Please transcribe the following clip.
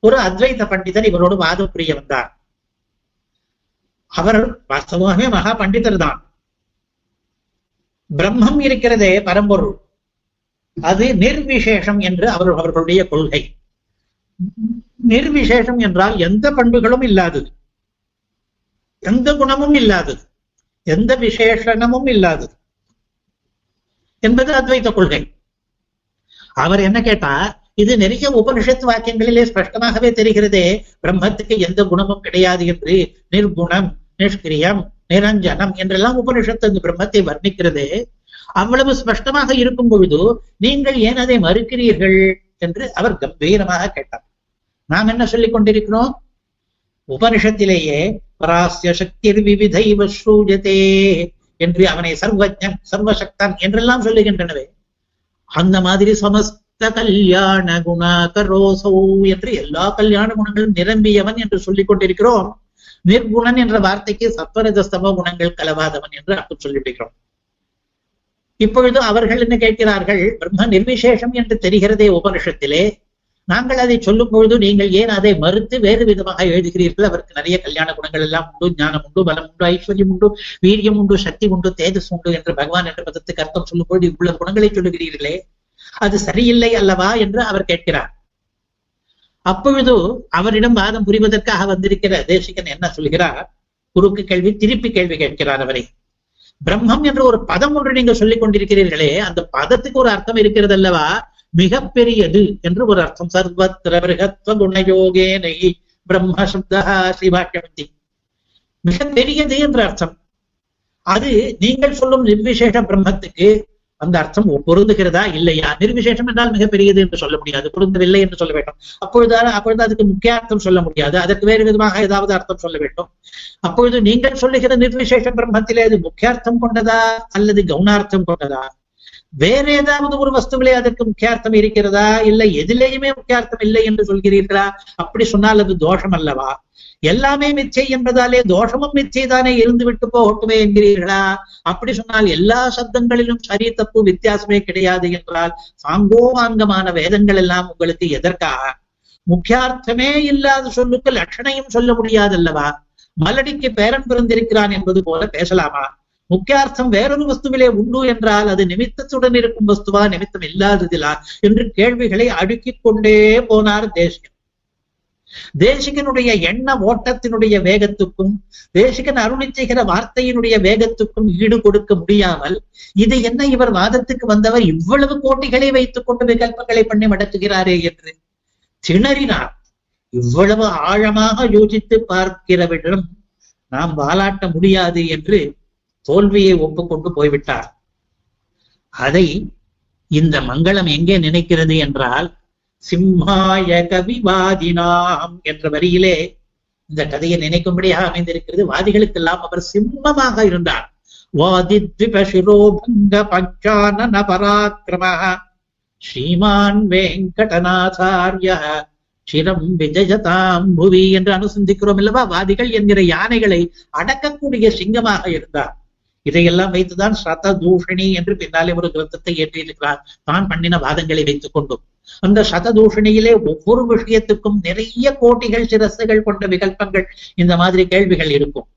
ஒரு அத்வைத பண்டிதர் இவரோடு வாதம் புரிய வந்தார். அவர் வாஸ்தவமாகவே மகா பண்டிதர் தான். பிரம்மம் இருக்கிறதே பரம்பொருள். அது நிர்விசேஷம் என்று அவர் அவர்களுடைய கொள்கை. நிர்விசேஷம் என்றால் எந்த பண்புகளும் இல்லாதது. எந்த குணமும் இல்லாதது. எந்த விசேஷணமும் இல்லாதது. என்பது அத்வைத்த கொள்கை. அவர் என்ன கேட்டா இது நிறைய உபனிஷத்து வாக்கியங்களிலே ஸ்பஷ்டமாகவே தெரிகிறதே. பிரம்மத்துக்கு எந்த குணமும் கிடையாது என்று. நிர்குணம் நிஷ்கிரியம் நிரஞ்சனம் என்றெல்லாம் உபனிஷத்து அந்த பிரம்மத்தை வர்ணிக்கிறது. அவ்வளவு ஸ்பஷ்டமாக இருக்கும் பொழுது நீங்கள் ஏன் அதை மறுக்கிறீர்கள் என்று அவர் கம்பீரமாக கேட்டார். நாம் என்ன சொல்லிக் கொண்டிருக்கிறோம்? உபனிஷத்திலேயே பராசிய சக்தி விவிதைவ ஸ்ரூஜதே என்று அவனை சர்வஜன் சர்வசக்தன் என்றெல்லாம் சொல்லுகின்றனவே. அந்த மாதிரி சமஸ்த கல்யாண குணாகரோசோ என்று எல்லா கல்யாண குணங்களும் நிரம்பியவன் என்று சொல்லிக் கொண்டிருக்கிறோம். நிர்குணன் என்ற வார்த்தைக்கு சத்வரஜஸ்தம குணங்கள் கலவாதவன் என்று அர்த்தம் சொல்லிவிடுகிறோம் இப்பொழுது அவர்கள் என்ன கேட்கிறார்கள்? பிரம்ம நிர்விசேஷம் என்று தெரிகிறதே உபனிஷத்திலே. நாங்கள் அதை சொல்லும் பொழுது நீங்கள் ஏன் அதை மறுத்து வேறு விதமாக எழுதுகிறீர்கள்? அவருக்கு நிறைய கல்யாண குணங்கள் எல்லாம் உண்டு ஞானம் உண்டு பலம் உண்டு ஐஸ்வர்யம் உண்டு வீரியம் உண்டு சக்தி உண்டு தேஜஸ் உண்டு என்று பகவான் என்ற பதத்துக்கு அர்த்தம் சொல்லும் பொழுது இவ்வளவு குணங்களை சொல்லுகிறீர்களே. அது சரியில்லை அல்லவா என்று அவர் கேட்கிறார். அப்பொழுது அவரிடம் வாதம் புரிவதற்காக வந்திருக்கிற தேசிகன் என்ன சொல்கிறார்? குறுக்கு கேள்வி திருப்பி கேள்வி கேட்கிறார் அவரை. பிரம்மம் என்ற ஒரு பதம் ஒன்று நீங்க சொல்லிக் கொண்டிருக்கிறீர்களே அந்த பதத்துக்கு ஒரு அர்த்தம் இருக்கிறது அல்லவா? மிகப்பெரியது என்று ஒரு அர்த்தம். சர்வத்திர பிருகத்வ குணயோகே நகி பிரம்ம சப்தா ஸ்ரீபாஷ்யமந்தி மிக பெரியது என்ற அர்த்தம். அது நீங்கள் சொல்லும் நிர்விசேஷ பிரம்மத்துக்கு அந்த அர்த்தம் பொருந்துகிறதா இல்லையா? நிர்விசேஷம் என்றால் மிகப்பெரியது என்று சொல்ல முடியாது. பொருந்தவில்லை என்று சொல்ல வேண்டும். அப்பொழுது அப்பொழுது அதுக்கு முக்கிய அர்த்தம் சொல்ல முடியாது. அதற்கு வேறு விதமாக ஏதாவது அர்த்தம் சொல்ல வேண்டும். அப்பொழுது நீங்கள் சொல்லுகிற நிர்விசேஷ பிரம்மத்திலே அது முக்கியார்த்தம் கொண்டதா அல்லது கவுனார்த்தம் கொண்டதா? வேற ஏதாவது ஒரு வஸ்துவிலே அதற்கு முக்கியார்த்தம் இருக்கிறதா? இல்லை எதிலேயுமே முக்கியார்த்தம் இல்லை என்று சொல்கிறீர்களா? அப்படி சொன்னால் அது தோஷம் அல்லவா? எல்லாமே மிச்சை என்பதாலே தோஷமும் மிச்சைதானே இருந்து விட்டு போகட்டுமே என்கிறீர்களா? அப்படி சொன்னால் எல்லா சப்தங்களிலும் சரி தப்பு வித்தியாசமே கிடையாது என்றால் சாங்கோவாங்கமான வேதங்கள் எல்லாம் உங்களுக்கு எதற்காக முக்கியார்த்தமே இல்லாத சொல்லுக்கு லட்சணையும் சொல்ல முடியாதல்லவா? மலடிக்கு பேரன் பிறந்திருக்கிறான் என்பது போல பேசலாமா? முக்கியார்த்தம் வேறொரு வஸ்துவிலே உண்டு என்றால் அது நிமித்தத்துடன் இருக்கும் வஸ்துவா? நிமித்தம் இல்லாததிலா என்று கேள்விகளை அடுக்கிக் கொண்டே போனார் தேசிகன். தேசிகனுடைய எண்ண ஓட்டத்தினுடைய வேகத்துக்கும் தேசிகன் அருளி செய்கிற வார்த்தையினுடைய வேகத்துக்கும் ஈடு கொடுக்க முடியாமல் இது என்ன இவர் வாதத்துக்கு வந்தவர்? இவ்வளவு கோட்டிகளை வைத்துக் கொண்டு விகல்பங்களை பண்ணி மடக்குகிறாரே என்று திணறினார். இவ்வளவு ஆழமாக யோசித்து பார்க்கிறவிடம் நாம் வாலாட்ட முடியாது என்று தோல்வியை ஒப்புக்கொண்டு போய்விட்டார். அதை இந்த மங்களம் எங்கே நினைக்கிறது என்றால் சிம்மாய கவிவாதினாம் என்ற வரியிலே இந்த கதையை நினைக்கும்படியாக அமைந்திருக்கிறது. வாதிகளுக்கெல்லாம் அவர் சிம்மமாக இருந்தார். வாதித்விபசிரோபங்க பக்ஷான பராக்கிரம ஸ்ரீமான் வெங்கடநாதாரிய சிரம் விஜயதாம் புவி என்று அனுசந்திக்கிறோம் அல்லவா? வாதிகள் என்கிற யானைகளை அடக்கக்கூடிய சிங்கமாக இருந்தார். இதையெல்லாம் வைத்துதான் சததூஷணி என்று பின்னாலே ஒரு கிரந்தத்தை ஏற்றியிருக்கிறார். தான் பண்ணின வாதங்களை வைத்துக் கொண்டும். அந்த சததூஷணியிலே ஒவ்வொரு விஷயத்துக்கும் நிறைய கோட்டிகள் சிரசுகள் கொண்ட விகல்பங்கள் இந்த மாதிரி கேள்விகள் இருக்கும்.